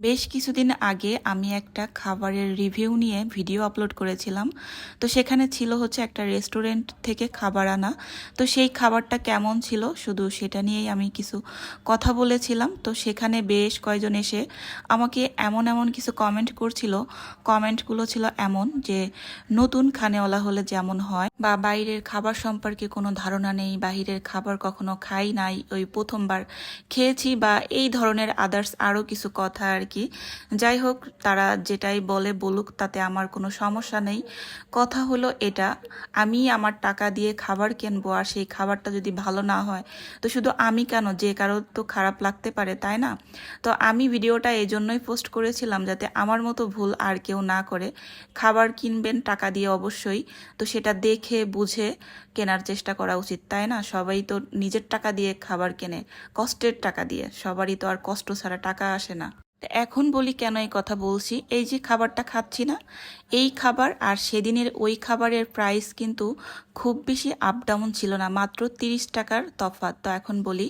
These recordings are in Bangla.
বেশ কিছুদিন আগে আমি একটা খাবারের রিভিউ নিয়ে ভিডিও আপলোড করেছিলাম। তো সেখানে ছিল হচ্ছে একটা রেস্টুরেন্ট থেকে খাবার আনা। তো সেই খাবারটা কেমন ছিল শুধু সেটা নিয়েই আমি কিছু কথা বলেছিলাম। তো সেখানে বেশ কয়জন এসে আমাকে এমন এমন কিছু কমেন্ট করছিল। কমেন্টগুলো ছিল এমন যে, নতুন খানেওয়ালা হলে যেমন হয় বা বাইরের খাবার সম্পর্কে কোনো ধারণা নেই বাইরের খাবার কখনো খাই নাই। ওই প্রথমবার খেয়েছি বা এই ধরনের আদার্স আরও কিছু কথা আর কি। যাই হোক, তারা যেটাই বলে বলুক, তাতে আমার কোনো সমস্যা নেই। কথা হলো এটা, আমি আমার টাকা দিয়ে খাবার কিনবো আর সেই খাবারটা যদি ভালো না হয়, তো শুধু আমি কেন? যে কারোর তো খারাপ লাগতে পারে, তাই না? তো আমি ভিডিওটা এই জন্যই পোস্ট করেছিলাম যাতে আমার মতো ভুল আর কেউ না করে। খাবার কিনবেন, টাকা দিয়ে অবশ্যই। তো সেটা দেখে বুঝে কেনার চেষ্টা করা উচিত, তাই না? সবাই তো নিজের টাকা দিয়ে খাবার কেনে, কষ্টের টাকা দিয়ে, সবারই তো আর কষ্ট ছাড়া টাকা আসে না। এখন বলি কেন এই কথা বলছি? এই যে খাবারটা খাচ্ছি না, এই খাবার আর সেদিনের ওই খাবারের প্রাইস কিন্তু খুব বেশি আপ ডাউন ছিল না, মাত্র তিরিশ টাকার তফাৎ। তো এখন বলি,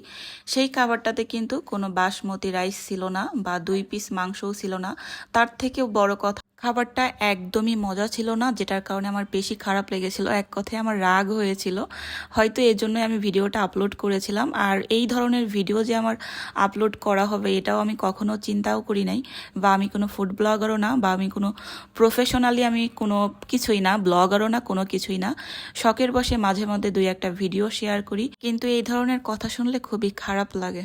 সেই খাবারটাতে কিন্তু কোনো বাসমতি রাইস ছিল না বা দুই পিস মাংসও ছিল না, তার থেকেও বড় কথা খাবারটা একদমই মজা ছিল না, যেটার কারণে আমার বেশি খারাপ লেগেছিল। এক কথায় আমার রাগ হয়েছিল। হয়তো এর জন্যই আমি ভিডিওটা আপলোড করেছিলাম। আর এই ধরনের ভিডিও যে আমার আপলোড করা হবে, এটাও আমি কখনো চিন্তাও করি নাই। বা আমি কোনো ফুড ব্লগারও না, বা আমি কোনো প্রফেশনালি আমি কোনো কিছুই না ব্লগারও না, কোনো কিছুই না। শখের বসে মাঝে মধ্যে দুই একটা ভিডিও শেয়ার করি। কিন্তু এই ধরনের কথা শুনলে খুবই খারাপ লাগে।